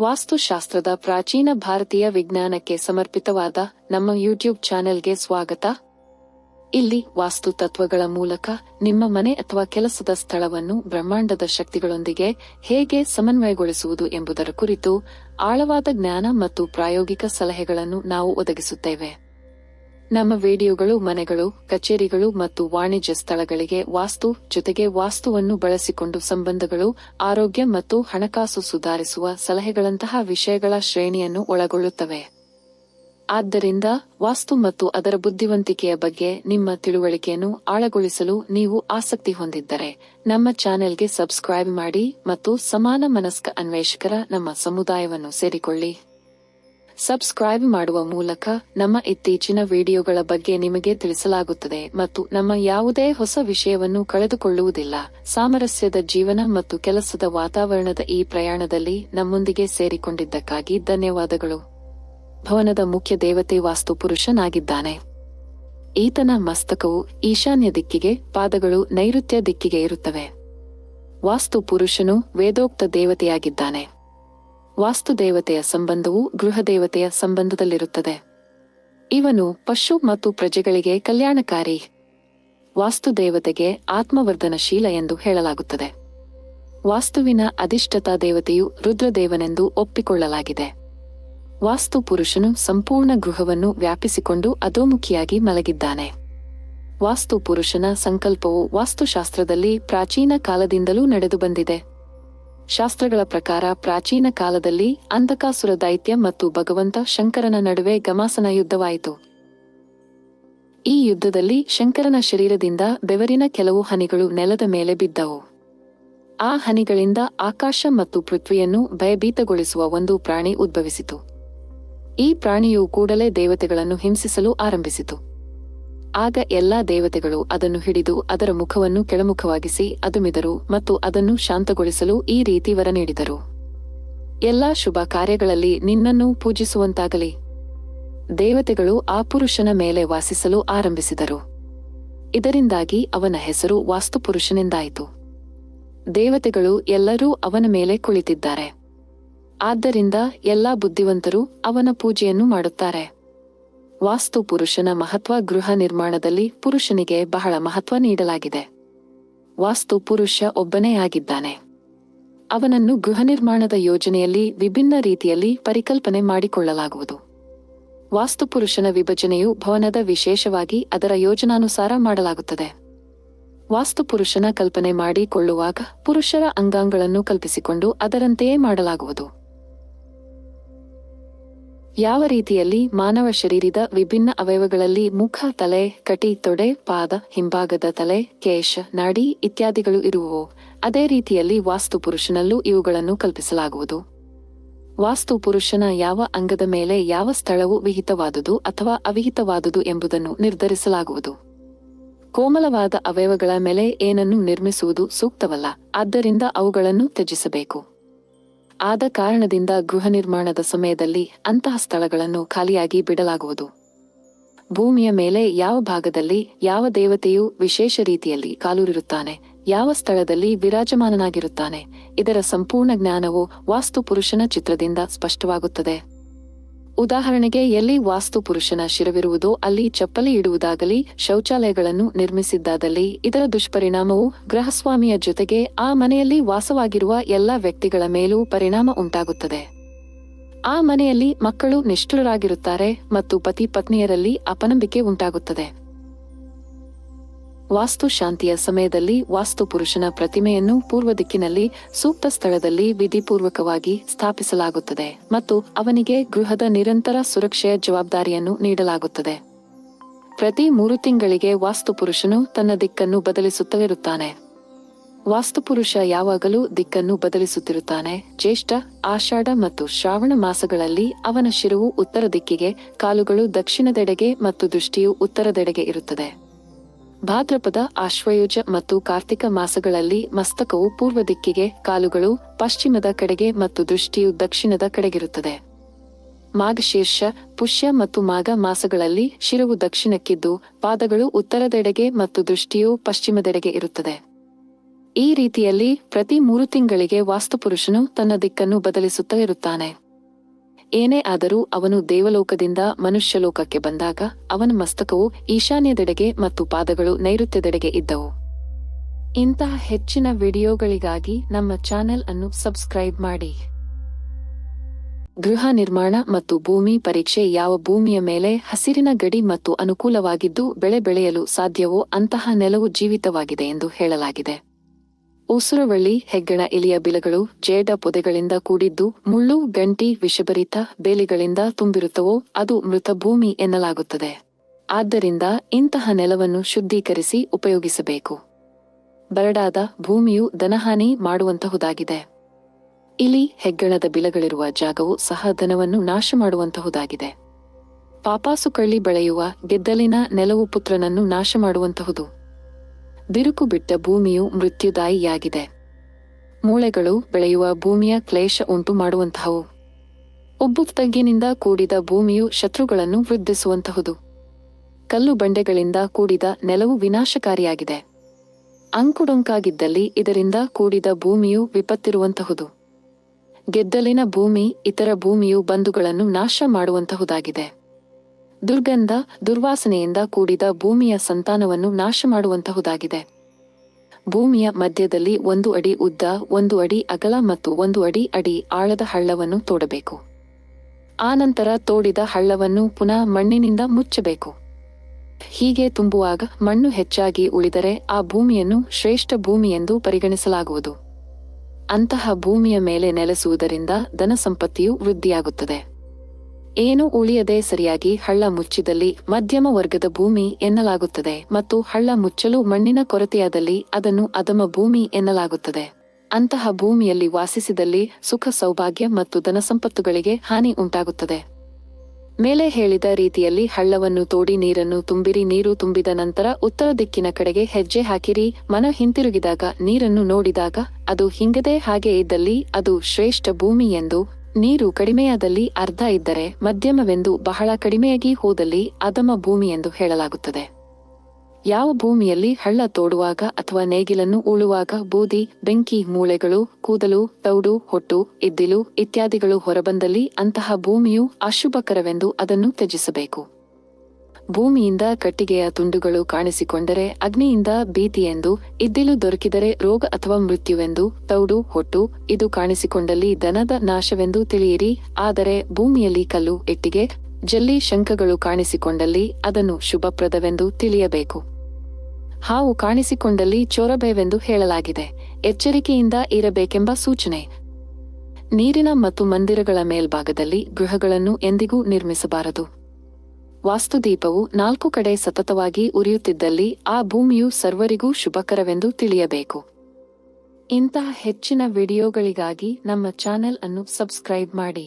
ವಾಸ್ತುಶಾಸ್ತ್ರದ ಪ್ರಾಚೀನ ಭಾರತೀಯ ವಿಜ್ಞಾನಕ್ಕೆ ಸಮರ್ಪಿತವಾದ ನಮ್ಮ ಯೂಟ್ಯೂಬ್ ಚಾನೆಲ್ಗೆ ಸ್ವಾಗತ. ಇಲ್ಲಿ ವಾಸ್ತು ತತ್ವಗಳ ಮೂಲಕ ನಿಮ್ಮ ಮನೆ ಅಥವಾ ಕೆಲಸದ ಸ್ಥಳವನ್ನು ಬ್ರಹ್ಮಾಂಡದ ಶಕ್ತಿಗಳೊಂದಿಗೆ ಹೇಗೆ ಸಮನ್ವಯಗೊಳಿಸುವುದು ಎಂಬುದರ ಕುರಿತು ಆಳವಾದ ಜ್ಞಾನ ಮತ್ತು ಪ್ರಾಯೋಗಿಕ ಸಲಹೆಗಳನ್ನು ನಾವು ಒದಗಿಸುತ್ತೇವೆ. ನಮ್ಮ ವಿಡಿಯೋಗಳು, ಮನೆಗಳು, ಕಚೇರಿಗಳು ಮತ್ತು ವಾಣಿಜ್ಯ ಸ್ಥಳಗಳಿಗೆ ವಾಸ್ತು ಜೊತೆಗೆ ವಾಸ್ತುವನ್ನು ಬಳಸಿಕೊಂಡು ಸಂಬಂಧಗಳು, ಆರೋಗ್ಯ ಮತ್ತು ಹಣಕಾಸು ಸುಧಾರಿಸುವ ಸಲಹೆಗಳಂತಹ ವಿಷಯಗಳ ಶ್ರೇಣಿಯನ್ನು ಒಳಗೊಳ್ಳುತ್ತವೆ. ಆದ್ದರಿಂದ ವಾಸ್ತು ಮತ್ತು ಅದರ ಬುದ್ಧಿವಂತಿಕೆಯ ಬಗ್ಗೆ ನಿಮ್ಮ ತಿಳುವಳಿಕೆಯನ್ನು ಆಳಗೊಳಿಸಲು ನೀವು ಆಸಕ್ತಿ ಹೊಂದಿದ್ದರೆ, ನಮ್ಮ ಚಾನೆಲ್ಗೆ ಸಬ್ಸ್ಕ್ರೈಬ್ ಮಾಡಿ ಮತ್ತು ಸಮಾನ ಮನಸ್ಕ ಅನ್ವೇಷಕರ ನಮ್ಮ ಸಮುದಾಯವನ್ನು ಸೇರಿಕೊಳ್ಳಿ. ಸಬ್ಸ್ಕ್ರೈಬ್ ಮಾಡುವ ಮೂಲಕ ನಮ್ಮ ಇತ್ತೀಚಿನ ವಿಡಿಯೋಗಳ ಬಗ್ಗೆ ನಿಮಗೆ ತಿಳಿಸಲಾಗುತ್ತದೆ ಮತ್ತು ನಮ್ಮ ಯಾವುದೇ ಹೊಸ ವಿಷಯವನ್ನು ಕಳೆದುಕೊಳ್ಳುವುದಿಲ್ಲ. ಸಾಮರಸ್ಯದ ಜೀವನ ಮತ್ತು ಕೆಲಸದ ವಾತಾವರಣದ ಈ ಪ್ರಯಾಣದಲ್ಲಿ ನಮ್ಮೊಂದಿಗೆ ಸೇರಿಕೊಂಡಿದ್ದಕ್ಕಾಗಿ ಧನ್ಯವಾದಗಳು. ಭವನದ ಮುಖ್ಯ ದೇವತೆ ವಾಸ್ತು ಪುರುಷನಾಗಿದ್ದಾನೆ ಈತನ ಮಸ್ತಕವು ಈಶಾನ್ಯ ದಿಕ್ಕಿಗೆ, ಪಾದಗಳು ನೈಋತ್ಯ ದಿಕ್ಕಿಗೆ ಇರುತ್ತವೆ. ವಾಸ್ತು ಪುರುಷನು ವೇದೋಕ್ತ ದೇವತೆಯಾಗಿದ್ದಾನೆ. ವಾಸ್ತು ದೇವತೆಯ ಸಂಬಂಧವು ಗೃಹ ದೇವತೆಯ ಸಂಬಂಧದಲ್ಲಿರುತ್ತದೆ. ಇವನು ಪಶು ಮತ್ತು ಪ್ರಜೆಗಳಿಗೆ ಕಲ್ಯಾಣಕಾರಿ ವಾಸ್ತು ದೇವತೆಗೆ ಆತ್ಮವರ್ಧನಶೀಲ ಎಂದು ಹೇಳಲಾಗುತ್ತದೆ. ವಾಸ್ತುವಿನ ಅಧಿಷ್ಠತಾ ದೇವತೆಯು ರುದ್ರದೇವನೆಂದು ಒಪ್ಪಿಕೊಳ್ಳಲಾಗಿದೆ. ವಾಸ್ತು ಪುರುಷನು ಸಂಪೂರ್ಣ ಗೃಹವನ್ನು ವ್ಯಾಪಿಸಿಕೊಂಡು ಅಧೋಮುಖಿಯಾಗಿ ಮಲಗಿದ್ದಾನೆ. ವಾಸ್ತು ಪುರುಷನ ಸಂಕಲ್ಪವು ವಾಸ್ತುಶಾಸ್ತ್ರದಲ್ಲಿ ಪ್ರಾಚೀನ ಕಾಲದಿಂದಲೂ ನಡೆದು ಬಂದಿದೆ ಶಾಸ್ತ್ರಗಳ ಪ್ರಕಾರ ಪ್ರಾಚೀನ ಕಾಲದಲ್ಲಿ ಅಂಧಕಾಸುರ ದೈತ್ಯ ಮತ್ತು ಭಗವಂತ ಶಂಕರನ ನಡುವೆ ಗಮಾಸನ ಯುದ್ಧವಾಯಿತು. ಈ ಯುದ್ಧದಲ್ಲಿ ಶಂಕರನ ಶರೀರದಿಂದ ಬೆವರಿನ ಕೆಲವು ಹನಿಗಳು ನೆಲದ ಮೇಲೆ ಬಿದ್ದವು. ಆ ಹನಿಗಳಿಂದ ಆಕಾಶ ಮತ್ತು ಪೃಥ್ವಿಯನ್ನು ಭಯಭೀತಗೊಳಿಸುವ ಒಂದು ಪ್ರಾಣಿ ಉದ್ಭವಿಸಿತು. ಈ ಪ್ರಾಣಿಯು ಕೂಡಲೇ ದೇವತೆಗಳನ್ನು ಹಿಂಸಿಸಲು ಆರಂಭಿಸಿತು. ಆಗ ಎಲ್ಲಾ ದೇವತೆಗಳು ಅದನ್ನು ಹಿಡಿದು ಅದರ ಮುಖವನ್ನು ಕೆಳಮುಖವಾಗಿಸಿ ಅದುಮಿದರು ಮತ್ತು ಅದನ್ನು ಶಾಂತಗೊಳಿಸಲು ಈ ರೀತಿ ವರ ನೀಡಿದರು. ಎಲ್ಲಾ ಶುಭ ಕಾರ್ಯಗಳಲ್ಲಿ ನಿನ್ನನ್ನು ಪೂಜಿಸುವಂತಾಗಲಿ. ದೇವತೆಗಳು ಆ ಪುರುಷನ ಮೇಲೆ ವಾಸಿಸಲು ಆರಂಭಿಸಿದರು. ಇದರಿಂದಾಗಿ ಅವನ ಹೆಸರು ವಾಸ್ತುಪುರುಷನೆಂದಾಯಿತು. ದೇವತೆಗಳು ಎಲ್ಲರೂ ಅವನ ಮೇಲೆ ಕುಳಿತಿದ್ದಾರೆ. ಆದ್ದರಿಂದ ಎಲ್ಲಾ ಬುದ್ಧಿವಂತರು ಅವನ ಪೂಜೆಯನ್ನು ಮಾಡುತ್ತಾರೆ. ವಾಸ್ತು ಪುರುಷನ ಮಹತ್ವ ಗೃಹ ನಿರ್ಮಾಣದಲ್ಲಿ ಪುರುಷನಿಗೆ ಬಹಳ ಮಹತ್ವ ನೀಡಲಾಗಿದೆ. ವಾಸ್ತು ಪುರುಷ ಒಬ್ಬನೇ ಆಗಿದ್ದಾನೆ. ಅವನನ್ನು ಗೃಹ ನಿರ್ಮಾಣದ ಯೋಜನೆಯಲ್ಲಿ ವಿಭಿನ್ನ ರೀತಿಯಲ್ಲಿ ಪರಿಕಲ್ಪನೆ ಮಾಡಿಕೊಳ್ಳಲಾಗುವುದು. ವಾಸ್ತು ಪುರುಷನ ವಿಭಜನೆಯು ಭವನದ ವಿಶೇಷವಾಗಿ ಅದರ ಯೋಜನಾನುಸಾರ ಮಾಡಲಾಗುತ್ತದೆ. ವಾಸ್ತು ಪುರುಷನ ಕಲ್ಪನೆ ಮಾಡಿಕೊಳ್ಳುವಾಗ ಪುರುಷರ ಅಂಗಾಂಗಳನ್ನು ಕಲ್ಪಿಸಿಕೊಂಡು ಅದರಂತೆಯೇ ಮಾಡಲಾಗುವುದು. ಯಾವ ರೀತಿಯಲ್ಲಿ ಮಾನವ ಶರೀರದ ವಿಭಿನ್ನ ಅವಯವಗಳಲ್ಲಿ ಮುಖ, ತಲೆ, ಕಟಿ, ತೊಡೆ, ಪಾದ, ಹಿಂಭಾಗದ ತಲೆ, ಕೇಶ, ನಾಡಿ ಇತ್ಯಾದಿಗಳು ಇರುವವು. ಅದೇ ರೀತಿಯಲ್ಲಿ ವಾಸ್ತು ಪುರುಷನಲ್ಲೂ ಇವುಗಳನ್ನು ಕಲ್ಪಿಸಲಾಗುವುದು. ವಾಸ್ತು ಪುರುಷನ ಯಾವ ಅಂಗದ ಮೇಲೆ ಯಾವ ಸ್ಥಳವು ವಿಹಿತವಾದುದು ಅಥವಾ ಅವಿಹಿತವಾದುದು ಎಂಬುದನ್ನು ನಿರ್ಧರಿಸಲಾಗುವುದು. ಕೋಮಲವಾದ ಅವಯವಗಳ ಮೇಲೆ ಏನನ್ನು ನಿರ್ಮಿಸುವುದು ಸೂಕ್ತವಲ್ಲ, ಆದ್ದರಿಂದ ಅವುಗಳನ್ನು ತ್ಯಜಿಸಬೇಕು. ಆದ ಕಾರಣದಿಂದ ಗೃಹ ನಿರ್ಮಾಣದ ಸಮಯದಲ್ಲಿ ಅಂತಹ ಸ್ಥಳಗಳನ್ನು ಖಾಲಿಯಾಗಿ ಬಿಡಲಾಗುವುದು. ಭೂಮಿಯ ಮೇಲೆ ಯಾವ ಭಾಗದಲ್ಲಿ ಯಾವ ದೇವತೆಯು ವಿಶೇಷ ರೀತಿಯಲ್ಲಿ ಕಾಲೂರಿರುತ್ತಾನೆ, ಯಾವ ಸ್ಥಳದಲ್ಲಿ ವಿರಾಜಮಾನನಾಗಿರುತ್ತಾನೆ, ಇದರ ಸಂಪೂರ್ಣ ಜ್ಞಾನವು ವಾಸ್ತು ಪುರುಷನ ಚಿತ್ರದಿಂದ ಸ್ಪಷ್ಟವಾಗುತ್ತದೆ. ಉದಾಹರಣೆಗೆ, ಎಲ್ಲಿ ವಾಸ್ತು ಪುರುಷನ ಶಿರವಿರುವುದೋ, ಅಲ್ಲಿ ಚಪ್ಪಲಿ ಇಡುವುದಾಗಲಿ, ಶೌಚಾಲಯಗಳನ್ನು ನಿರ್ಮಿಸಿದ್ದಾದಲ್ಲಿ, ಇದರ ದುಷ್ಪರಿಣಾಮವು ಗೃಹಸ್ವಾಮಿಯ ಜೊತೆಗೆ ಆ ಮನೆಯಲ್ಲಿ ವಾಸವಾಗಿರುವ ಎಲ್ಲ ವ್ಯಕ್ತಿಗಳ ಮೇಲೂ ಪರಿಣಾಮ ಉಂಟಾಗುತ್ತದೆ. ಆ ಮನೆಯಲ್ಲಿ ಮಕ್ಕಳು ನಿಷ್ಠುರರಾಗಿರುತ್ತಾರೆ ಮತ್ತು ಪತಿ ಪತ್ನಿಯರಲ್ಲಿ ಅಪನಂಬಿಕೆ ಉಂಟಾಗುತ್ತದೆ. ವಾಸ್ತು ಶಾಂತಿಯ ಸಮಯದಲ್ಲಿ ವಾಸ್ತು ಪುರುಷನ ಪ್ರತಿಮೆಯನ್ನು ಪೂರ್ವ ದಿಕ್ಕಿನಲ್ಲಿ ಸೂಕ್ತ ಸ್ಥಳದಲ್ಲಿ ವಿಧಿಪೂರ್ವಕವಾಗಿ ಸ್ಥಾಪಿಸಲಾಗುತ್ತದೆ ಮತ್ತು ಅವನಿಗೆ ಗೃಹದ ನಿರಂತರ ಸುರಕ್ಷೆಯ ಜವಾಬ್ದಾರಿಯನ್ನು ನೀಡಲಾಗುತ್ತದೆ. ಪ್ರತಿ ಮೂರು ತಿಂಗಳಿಗೆ ವಾಸ್ತು ಪುರುಷನು ತನ್ನ ದಿಕ್ಕನ್ನು ಬದಲಿಸುತ್ತಲಿರುತ್ತಾನೆ. ವಾಸ್ತುಪುರುಷ ಯಾವಾಗಲೂ ದಿಕ್ಕನ್ನು ಬದಲಿಸುತ್ತಿರುತ್ತಾನೆ. ಜ್ಯೇಷ್ಠ, ಆಷಾಢ ಮತ್ತು ಶ್ರಾವಣ ಮಾಸಗಳಲ್ಲಿ ಅವನ ಶಿರವು ಉತ್ತರ ದಿಕ್ಕಿಗೆ, ಕಾಲುಗಳು ದಕ್ಷಿಣದೆಡೆಗೆ ಮತ್ತು ದೃಷ್ಟಿಯು ಉತ್ತರದೆಡೆಗೆ ಇರುತ್ತದೆ. ಭಾದ್ರಪದ, ಆಶ್ವಯುಜ ಮತ್ತು ಕಾರ್ತಿಕ ಮಾಸಗಳಲ್ಲಿ ಮಸ್ತಕವು ಪೂರ್ವ ದಿಕ್ಕಿಗೆ ಕಾಲುಗಳು, ಪಶ್ಚಿಮದ ಕಡೆಗೆ ಮತ್ತು ದೃಷ್ಟಿಯು ದಕ್ಷಿಣದ ಕಡೆಗಿರುತ್ತದೆ. ಮಾಘಶೀರ್ಷ, ಪುಷ್ಯ ಮತ್ತು ಮಾಘ ಮಾಸಗಳಲ್ಲಿ ಶಿರವು ದಕ್ಷಿಣಕ್ಕಿದ್ದು, ಪಾದಗಳು ಉತ್ತರದೆಡೆಗೆ ಮತ್ತು ದೃಷ್ಟಿಯು ಪಶ್ಚಿಮದೆಡೆಗೆ ಇರುತ್ತದೆ. ಈ ರೀತಿಯಲ್ಲಿ ಪ್ರತಿ ಮೂರು ತಿಂಗಳಿಗೆ ವಾಸ್ತುಪುರುಷನು ತನ್ನ ದಿಕ್ಕನ್ನು ಬದಲಿಸುತ್ತಾ ಇರುತ್ತಾನೆ. ಏನೇ ಆದರೂ ಅವನು ದೇವಲೋಕದಿಂದ ಮನುಷ್ಯಲೋಕಕ್ಕೆ ಬಂದಾಗ ಅವನ ಮಸ್ತಕವು ಈಶಾನ್ಯದೆಡೆಗೆ ಮತ್ತು ಪಾದಗಳು ನೈಋತ್ಯದೆಡೆಗೆ ಇದ್ದವು. ಇಂತಹ ಹೆಚ್ಚಿನ ವಿಡಿಯೋಗಳಿಗಾಗಿ ನಮ್ಮ ಚಾನೆಲ್ ಅನ್ನು ಸಬ್ಸ್ಕ್ರೈಬ್ ಮಾಡಿ. ಗೃಹ ನಿರ್ಮಾಣ ಮತ್ತು ಭೂಮಿ ಪರೀಕ್ಷೆ ಯಾವ ಭೂಮಿಯ ಮೇಲೆ ಹಸಿರಿನ ಗಡಿ ಮತ್ತು ಅನುಕೂಲವಾಗಿದ್ದು ಬೆಳೆ ಬೆಳೆಯಲು ಸಾಧ್ಯವೋ ಅಂತಹ ನೆಲವು ಜೀವಿತವಾಗಿದೆ ಎಂದು ಹೇಳಲಾಗಿದೆ. ಉಸುರವಳ್ಳಿ, ಹೆಗ್ಗಣ, ಇಲಿಯ ಬಿಲಗಳು, ಜೇಡ ಪೊದೆಗಳಿಂದ ಕೂಡಿದ್ದು, ಮುಳ್ಳು, ಗಂಟಿ, ವಿಷಭರಿತ ಬೇಲಿಗಳಿಂದ ತುಂಬಿರುತ್ತವೋ, ಅದು ಮೃತ ಭೂಮಿ ಎನ್ನಲಾಗುತ್ತದೆ. ಆದ್ದರಿಂದ ಇಂತಹ ನೆಲವನ್ನು ಶುದ್ಧೀಕರಿಸಿ ಉಪಯೋಗಿಸಬೇಕು. ಬರಡಾದ ಭೂಮಿಯು ದನಹಾನಿ ಮಾಡುವಂತಹುದಾಗಿದೆ. ಇಲಿ, ಹೆಗ್ಗಣದ ಬಿಲಗಳಿರುವ ಜಾಗವು ಸಹ ದನವನ್ನು ನಾಶ ಮಾಡುವಂತಹುದಾಗಿದೆ. ಪಾಪಾಸುಕಳ್ಳಿ ಬೆಳೆಯುವ ಗೆದ್ದಲಿನ ನೆಲವು ಪುತ್ರನನ್ನು ನಾಶ ಮಾಡುವಂತಹುದು. ಬಿರುಕು ಬಿಟ್ಟ ಭೂಮಿಯು ಮೃತ್ಯುದಾಯಿಯಾಗಿದೆ. ಮೂಳೆಗಳು ಬೆಳೆಯುವ ಭೂಮಿಯ ಕ್ಲೇಶ ಉಂಟು ಮಾಡುವಂತಹವು. ಉಬ್ಬು ತಗ್ಗಿನಿಂದ ಕೂಡಿದ ಭೂಮಿಯು ಶತ್ರುಗಳನ್ನು ವೃದ್ಧಿಸುವಂತಹುದು. ಕಲ್ಲು ಬಂಡೆಗಳಿಂದ ಕೂಡಿದ ನೆಲವು ವಿನಾಶಕಾರಿಯಾಗಿದೆ. ಅಂಕುಡೊಂಕಾಗಿದ್ದಲ್ಲಿ ಇದರಿಂದ ಕೂಡಿದ ಭೂಮಿಯು ವಿಪತ್ತಿರುವಂತಹುದು. ಗೆದ್ದಲಿನ ಭೂಮಿ ಇತರ ಭೂಮಿಯು ಬಂಧುಗಳನ್ನು ನಾಶ ಮಾಡುವಂತಹುದಾಗಿದೆ. ದುರ್ಗಂಧ, ದುರ್ವಾಸನೆಯಿಂದ ಕೂಡಿದ ಭೂಮಿಯ ಸಂತಾನವನ್ನು ನಾಶ ಮಾಡುವಂತಹುದಾಗಿದೆ ಭೂಮಿಯ ಮಧ್ಯದಲ್ಲಿ ಒಂದು ಅಡಿ ಉದ್ದ, ಒಂದು ಅಡಿ ಅಗಲ ಮತ್ತು ಒಂದು ಅಡಿ ಅಡಿ ಆಳದ ಹಳ್ಳವನ್ನು ತೋಡಬೇಕು. ಆನಂತರ ತೋಡಿದ ಹಳ್ಳವನ್ನು ಪುನಃ ಮಣ್ಣಿನಿಂದ ಮುಚ್ಚಬೇಕು. ಹೀಗೆ ತುಂಬುವಾಗ ಮಣ್ಣು ಹೆಚ್ಚಾಗಿ ಉಳಿದರೆ ಆ ಭೂಮಿಯನ್ನು ಶ್ರೇಷ್ಠ ಭೂಮಿ ಎಂದು ಪರಿಗಣಿಸಲಾಗುವುದು. ಅಂತಹ ಭೂಮಿಯ ಮೇಲೆ ನೆಲೆಸುವುದರಿಂದ ಧನ ಸಂಪತ್ತಿಯು ವೃದ್ಧಿಯಾಗುತ್ತದೆ. ಏನು ಉಳಿಯದೆ ಸರಿಯಾಗಿ ಹಳ್ಳ ಮುಚ್ಚಿದಲ್ಲಿ ಮಧ್ಯಮ ವರ್ಗದ ಭೂಮಿ ಎನ್ನಲಾಗುತ್ತದೆ ಮತ್ತು ಹಳ್ಳ ಮುಚ್ಚಲು ಮಣ್ಣಿನ ಕೊರತೆಯಾದಲ್ಲಿ ಅದನ್ನು ಅದಮ ಭೂಮಿ ಎನ್ನಲಾಗುತ್ತದೆ. ಅಂತಹ ಭೂಮಿಯಲ್ಲಿ ವಾಸಿಸಿದಲ್ಲಿ ಸುಖ, ಸೌಭಾಗ್ಯ ಮತ್ತು ಧನಸಂಪತ್ತುಗಳಿಗೆ ಹಾನಿ ಉಂಟಾಗುತ್ತದೆ. ಮೇಲೆ ಹೇಳಿದ ರೀತಿಯಲ್ಲಿ ಹಳ್ಳವನ್ನು ತೋಡಿ ನೀರನ್ನು ತುಂಬಿರಿ, ನೀರು ತುಂಬಿದ ನಂತರ ಉತ್ತರ ದಿಕ್ಕಿನ ಕಡೆಗೆ ಹೆಜ್ಜೆ ಹಾಕಿರಿ, ಮನ ಹಿಂತಿರುಗಿದಾಗ ನೀರನ್ನು ನೋಡಿದಾಗ ಅದು ಹಿಂಗದೆ ಹಾಗೆ ಇದ್ದಲ್ಲಿ ಅದು ಶ್ರೇಷ್ಠ ಭೂಮಿ ಎಂದು ನೀರು ಕಡಿಮೆಯಾದಲ್ಲಿ ಅರ್ಧ ಇದ್ದರೆ ಮಧ್ಯಮವೆಂದು ಬಹಳ ಕಡಿಮೆಯಾಗಿ ಹೋದಲ್ಲಿ ಅದಮ ಭೂಮಿ ಎಂದು ಹೇಳಲಾಗುತ್ತದೆ. ಯಾವ ಭೂಮಿಯಲ್ಲಿ ಹಳ್ಳ ತೋಡುವಾಗ ಅಥವಾ ನೇಗಿಲನ್ನು ಉಳುವಾಗ ಬೂದಿ, ಬೆಂಕಿ, ಮೂಳೆಗಳು, ಕೂದಲು, ತೌಡು, ಹೊಟ್ಟು, ಇದ್ದಿಲು ಇತ್ಯಾದಿಗಳು ಹೊರಬಂದಲ್ಲಿ ಅಂತಹ ಭೂಮಿಯು ಅಶುಭಕರವೆಂದು ಅದನ್ನು ತ್ಯಜಿಸಬೇಕು. ಭೂಮಿಯಿಂದ ಕಟ್ಟಿಗೆಯ ತುಂಡುಗಳು ಕಾಣಿಸಿಕೊಂಡರೆ ಅಗ್ನಿಯಿಂದ ಭೀತಿಯೆಂದು ಇದ್ದಿಲು ದೊರಕಿದರೆ ರೋಗ ಅಥವಾ ಮೃತ್ಯುವೆಂದು, ತೌಡು, ಹೊಟ್ಟು, ಇದು ಕಾಣಿಸಿಕೊಂಡಲ್ಲಿ ದನದ ನಾಶವೆಂದು ತಿಳಿಯಿರಿ. ಆದರೆ ಭೂಮಿಯಲ್ಲಿ ಕಲ್ಲು ಇಟ್ಟಿಗೆ ಜಲ್ಲಿ ಶಂಖಗಳು ಕಾಣಿಸಿಕೊಂಡಲ್ಲಿ ಅದನ್ನು ಶುಭಪ್ರದವೆಂದು ತಿಳಿಯಬೇಕು. ಹಾವು ಕಾಣಿಸಿಕೊಂಡಲ್ಲಿ ಚೋರಬೇವೆಂದು ಹೇಳಲಾಗಿದೆ. ಎಚ್ಚರಿಕೆಯಿಂದ ಇರಬೇಕೆಂಬ ಸೂಚನೆ. ನೀರಿನ ಮತ್ತು ಮಂದಿರಗಳ ಮೇಲ್ಭಾಗದಲ್ಲಿ ಗೃಹಗಳನ್ನು ಎಂದಿಗೂ ನಿರ್ಮಿಸಬಾರದು. ವಾಸ್ತುದೀಪವು ನಾಲ್ಕು ಕಡೆ ಸತತವಾಗಿ ಉರಿಯುತ್ತಿದ್ದಲ್ಲಿ ಆ ಭೂಮಿಯು ಸರ್ವರಿಗೂ ಶುಭಕರವೆಂದು ತಿಳಿಯಬೇಕು. ಇಂತಹ ಹೆಚ್ಚಿನ ವಿಡಿಯೋಗಳಿಗಾಗಿ ನಮ್ಮ ಚಾನೆಲ್ ಅನ್ನು ಸಬ್ಸ್ಕ್ರೈಬ್ ಮಾಡಿ.